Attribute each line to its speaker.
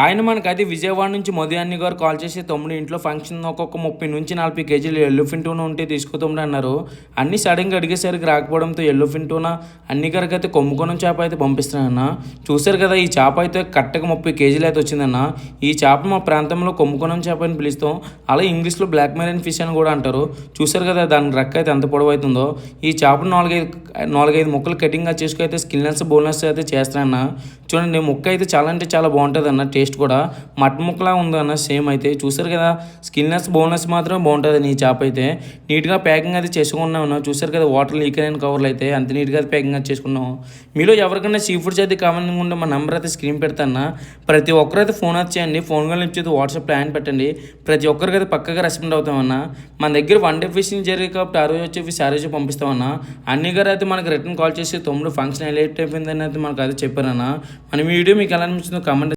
Speaker 1: ఆయన మనకి అది విజయవాడ నుంచి మోదీ గారు కాల్ చేసి తమ్ముడు ఇంట్లో ఫంక్షన్ ఒక్కొక్క ముప్పై నుంచి నలభై కేజీలు ఎల్లుఫిన్ ఫింటూనా ఉంటే తీసుకోతమ్ముడు అన్నారు. అన్ని సడన్గా అడిగేసరికి రాకపోవడంతో ఎల్లుఫిన్ ఫింటూనా అన్ని గారికి అయితే కొమ్ముకొనం చేప అయితే పంపిస్తున్నానన్న చూశారు కదా ఈ చేప అయితే కట్టగా ముప్పై కేజీలు అయితే వచ్చిందన్న ఈ చేప మా ప్రాంతంలో కొమ్ముకొనం చేప అని పిలుస్తాం. అలా ఇంగ్లీష్లో బ్లాక్ మెరైన్ ఫిష్ అని కూడా అంటారు. చూశారు కదా దాని రెక్క అయితే ఎంత పొడవు అవుతుందో ఈ చేపను నాలుగైదు నాలుగైదు ముక్కలు కటింగ్గా చేసుకుని అయితే స్కిన్లెస్ బోన్లెస్ అయితే చేస్తానన్న చూడండి ముక్క అయితే చాలా అంటే చాలా బాగుంటుంది అన్న టేస్ట్ కూడా మటన్ ముక్కలా ఉందన్న సేమ్ అయితే. చూసారు కదా స్కిన్నెస్ బోన్లెస్ మాత్రం బాగుంటుంది ఈ చేప అయితే. నీట్గా ప్యాకింగ్ అది చేసుకున్నాం చూసారు కదా వాటర్ లీక్ అయిన కవర్లు అయితే. అంత నీట్గా ప్యాకింగ్ అది చేసుకున్నాం మీలో ఎవరికైనా సీ ఫుడ్స్ అయితే కావాలని ఉంటే మా నెంబర్ అయితే స్క్రీన్ పెడతాను ప్రతి ఒక్కరైతే ఫోన్ వచ్చేయండి ఫోన్ కాల్ నుంచి వాట్సాప్ ప్లాన్ పెట్టండి. ప్రతి ఒక్కరికి అయితే పక్కగా రెస్పాండ్ అవుతామన్నా మన దగ్గర వన్ డే ఫిషింగ్ జరిగి కాబట్టి ఆ రోజు వచ్చి ఫిష్ ఆ రోజు పంపిస్తామన్నా అన్ని. గారు అయితే మనకి రిటర్న్ కాల్ చేసి తొమ్మిది ఫంక్షన్ ఎలా అయిపోయిందని అయితే మనకు అయితే చెప్పారన్నా మన వీడియో మీకు ఎలా అనిపించిందో కమెంట్